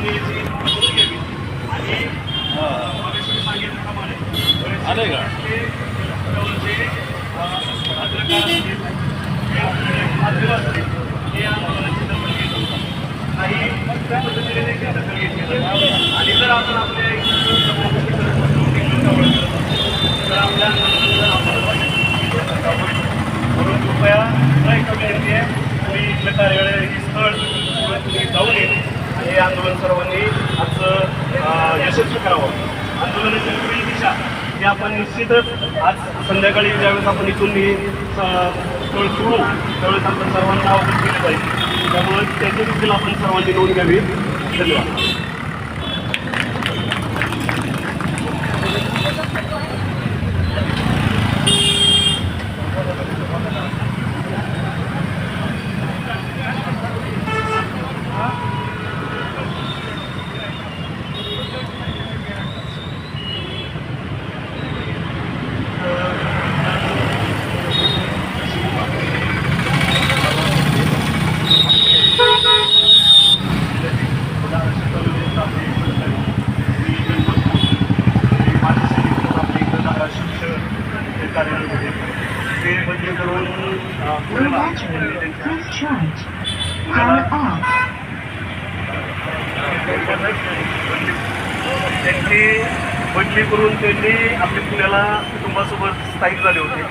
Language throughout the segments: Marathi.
सर्वांनी का? ते त्या पद्धतीने आणि जर आपण आपल्या तर कृपया मला तुम्ही स्थळ जाऊन येते हे आंदोलन सर्वांनी आजचं यशस्वी करावं. आंदोलनाची पुढील दिशा हे आपण निश्चितच आज संध्याकाळी ज्यावेळेस आपण इथून ही स्थळ सोडू त्यावेळेस आपण सर्वांना अवगत केलं पाहिजे. त्यामुळे त्याची देखील आपण सर्वांनी नोंद घ्यावी. धन्यवाद ते बदली करून अं, Low पुण्याला battery. त्यांनी त्यांच्या Please charge. Power off. त्यांची बदली करून त्यांनी आपल्या पुण्याला कुटुंबासोबत स्थायिक झाले होते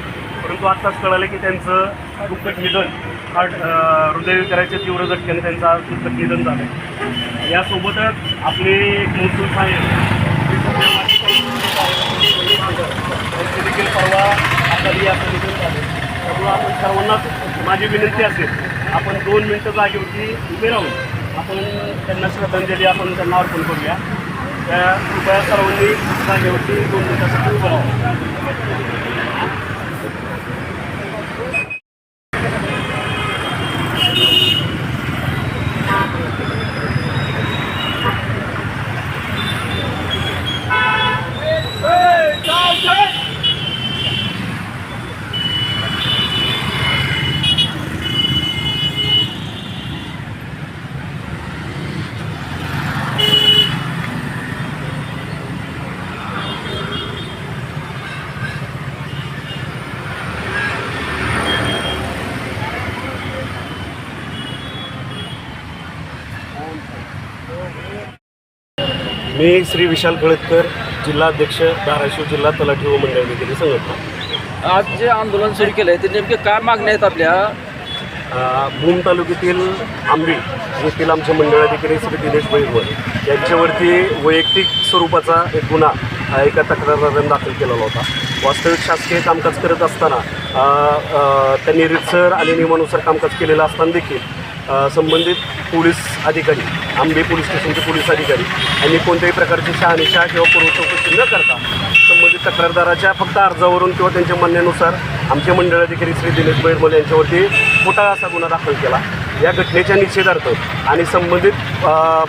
परंतु आत्ताच कळालं की त्यांचं दुःखद निधन हार्ट हृदयविकाराच्या तीव्र झटक्याने त्यांचं आज दुःखद निधन झालं यासोबतच आपले महसूल साहेब देखील परवा झालं त्यामुळं आपण सर्वांनाच माझी विनंती असेल आपण दोन मिनटं जागेवरती उभे राहून आपण त्यांना श्रद्धांजली आपण त्यांना अर्पण करूया. त्या कृपया सर्वांनी जागेवरती दोन मिनटासाठी उभं राहू मी श्री विशाल खळदकर जिल्हाध्यक्ष धाराशिव जिल्हा तलाठी व मंडळ अधिकारी संघटना. आज जे आंदोलन सुरू केलं आहे ते नेमके काय मागण्या आहेत आपल्या? भूम तालुक्यातील आंबी येथील आमचे मंडळ अधिकारी श्री दिनेश बैरवर यांच्यावरती वैयक्तिक स्वरूपाचा एक गुन्हा हा एका तक्रारदाराने दाखल केलेला होता. वास्तविक शासकीय कामकाज करत असताना त्यांनी रितसर आणि नियमानुसार कामकाज केलेलं असताना देखील संबंधित पोलीस अधिकारी आंबे पोलीस स्टेशनचे पोलीस अधिकारी यांनी कोणत्याही प्रकारची शहानिशा किंवा पूर्व चौकशी न करता संबंधित तक्रारदाराच्या फक्त अर्जावरून किंवा त्यांच्या म्हणण्यानुसार आमचे मंडळ अधिकारी श्री दिनेश बैडमल यांच्यावरती मोठा असा गुन्हा दाखल केला. या घटनेच्या निषेधार्थ आणि संबंधित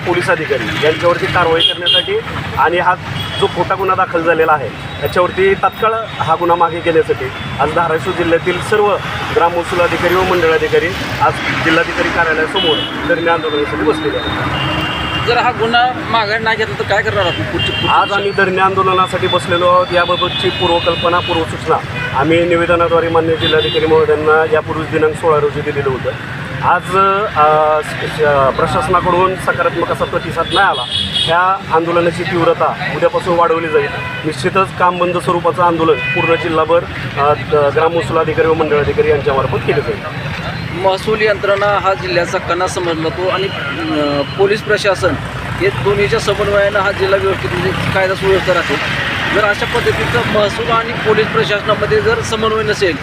पोलीस अधिकारी यांच्यावरती कारवाई करण्यासाठी आणि हा जो खोटा गुन्हा दाखल झालेला आहे याच्यावरती तात्काळ हा गुन्हा मागे घेण्यासाठी आज धाराशिव जिल्ह्यातील सर्व ग्राम महसूल अधिकारी व मंडळ अधिकारी आज जिल्हाधिकारी कार्यालयासमोर धरणे आंदोलनासाठी बसलेले आहेत. जर हा गुन्हा माघारी नाही घेतला तर काय करणार आपण? पुढची पुढची आज आम्ही धरणे आंदोलनासाठी बसलेलो आहोत. याबाबतची पूर्वकल्पना पूर्वसूचना आम्ही निवेदनाद्वारे मान्य जिल्हाधिकारी महोदयांना यापूर्वीच दिनांक सोळा रोजी दिलेलं होतं. आज श- प्रशासनाकडून सकारात्मक असा प्रतिसाद नाही आला ह्या आंदोलनाची तीव्रता उद्यापासून वाढवली जाईल. निश्चितच काम बंद स्वरूपाचं आंदोलन पूर्ण जिल्हाभर ग्राम महसूल अधिकारी व मंडळ अधिकारी यांच्यामार्फत केलं जाईल. महसूल यंत्रणा हा जिल्ह्याचा कणा समजला तो आणि पोलीस प्रशासन हे दोन्हीच्या समन्वयानं हा जिल्हा व्यवस्थित म्हणजे कायदा सुव्यवस्था राहतो. जर अशा पद्धतीचं महसूल आणि पोलीस प्रशासनामध्ये जर समन्वय नसेल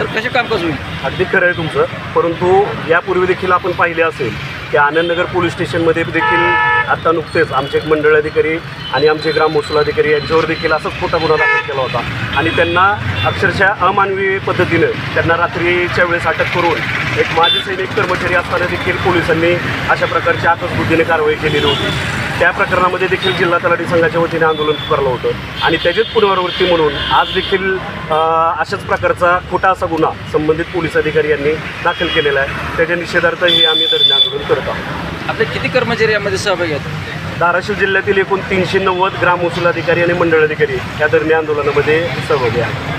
तर कसे कामकाज होईल? अगदी खरं आहे तुमचं. परंतु यापूर्वी देखील आपण पाहिले असेल की आनंदनगर पोलीस स्टेशनमध्ये देखील आता नुकतेच आमचे एक मंडळ अधिकारी आणि आमचे ग्राम महसूल अधिकारी यांच्यावर देखील असाच खोटा गुन्हा दाखल केला होता. आणि त्यांना अक्षरशः अमानवी पद्धतीनं त्यांना रात्रीच्या वेळेस अटक करून एक माजी सैनिक कर्मचारी असताना देखील पोलिसांनी अशा प्रकारची आकसबुद्धीने कारवाई केलेली होती. त्या प्रकरणामध्ये देखील जिल्हा तलाठी संघाच्या वतीने आंदोलन पुकारलं होतं. आणि त्याचीच पुनरावृत्ती म्हणून आज देखील अशाच प्रकारचा खोटा असा गुन्हा संबंधित पोलीस अधिकारी यांनी दाखल केलेला आहे. त्याच्या निषेधार्थ हे आम्ही धरणे आंदोलन करत आहोत. आपले किती कर्मचारी यामध्ये सहभागी आहेत? धाराशिव जिल्ह्यातील एकूण तीनशे नव्वद ग्राम महसूल अधिकारी आणि मंडळ अधिकारी या दरम्यान आंदोलनामध्ये सहभागी आहेत.